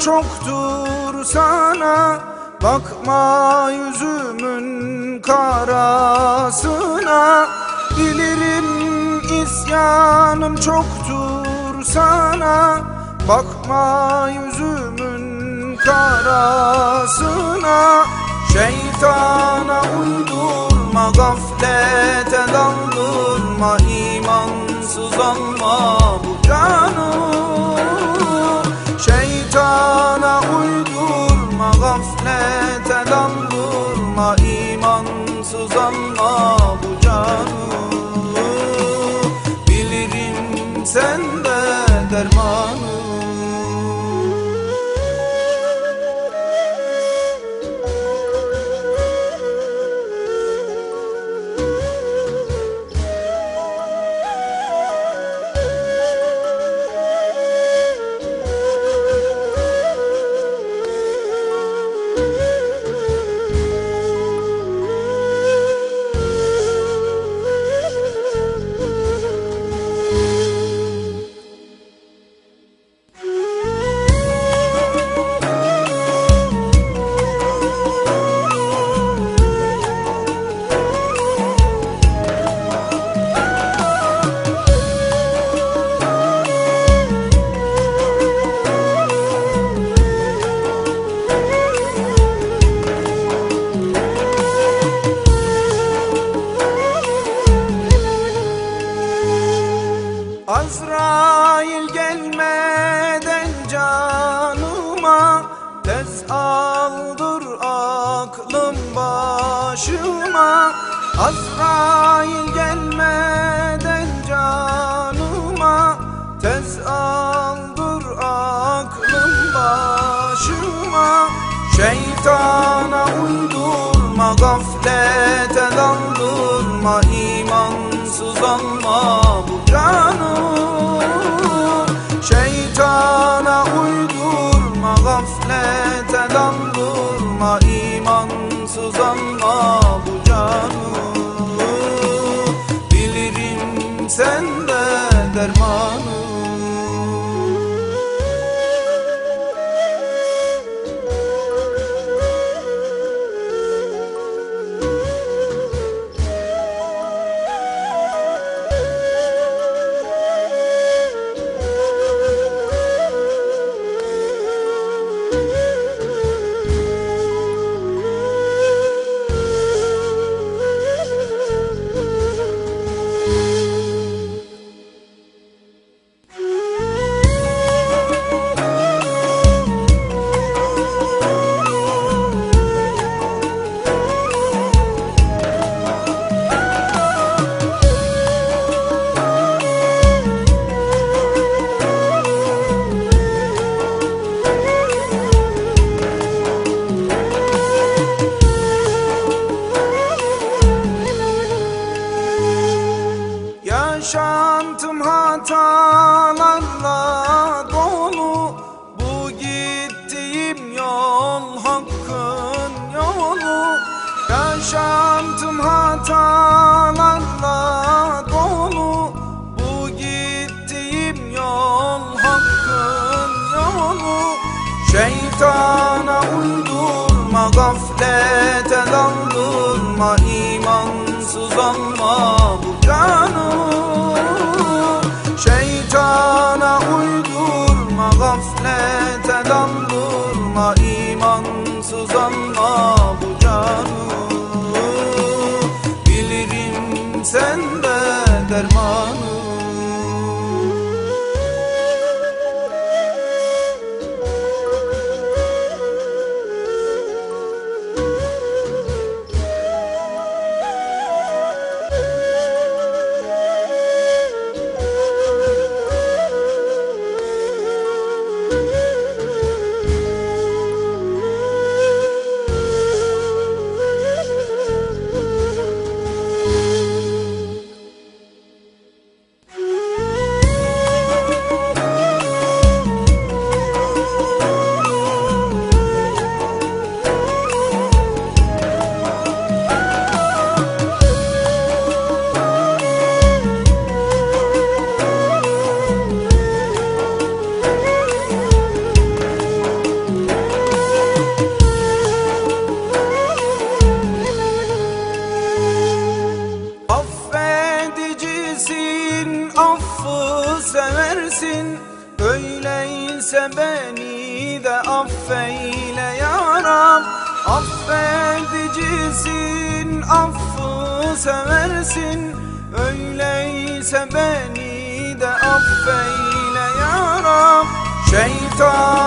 çoktur sana. Bakma yüzümün karasına. Bilirim isyanım çoktur sana. Bakma yüzümün karasına. Şeytana uydurma gaflete daldırma. İmansız alma bu canı Azrail gelmeden canıma Tez aldır aklım başıma. Azrail gelmeden Yaşantım hatalarla dolu. Bu gittiğim yol hakkın yolu. Yaşantım hatalarla dolu. Bu gittiğim yol hakkın yolu. Şeytana uydurma gaflete daldırma imansız alma uydurma seversin, affı seversin. Öyleyse beni de affeyle ya Rab Affedicisin, affı seversin. Öyleyse beni de affeyle ya Rab Şeytan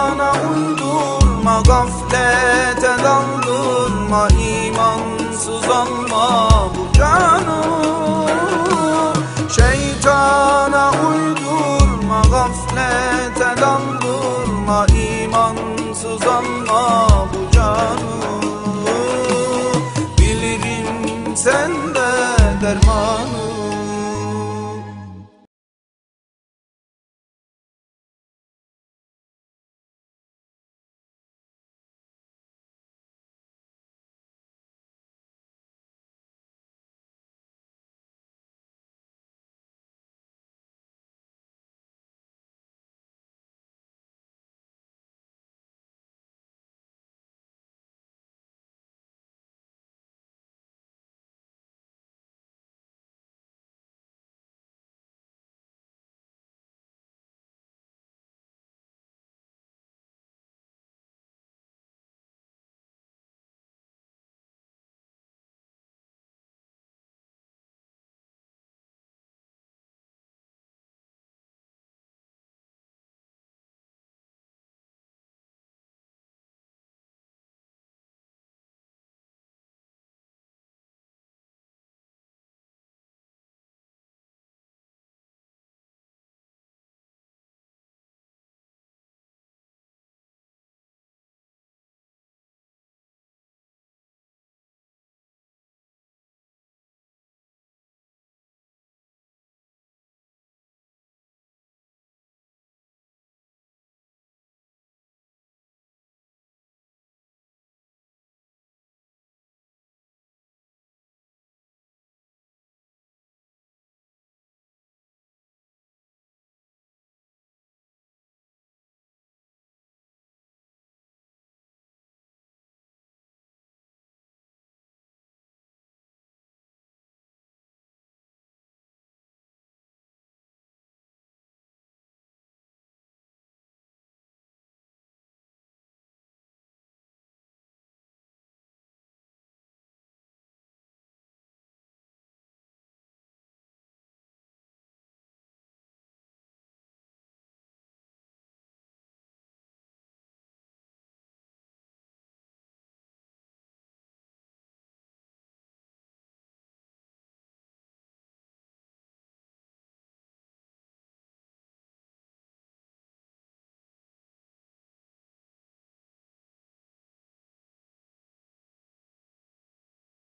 kandırma imansız anla bu canı.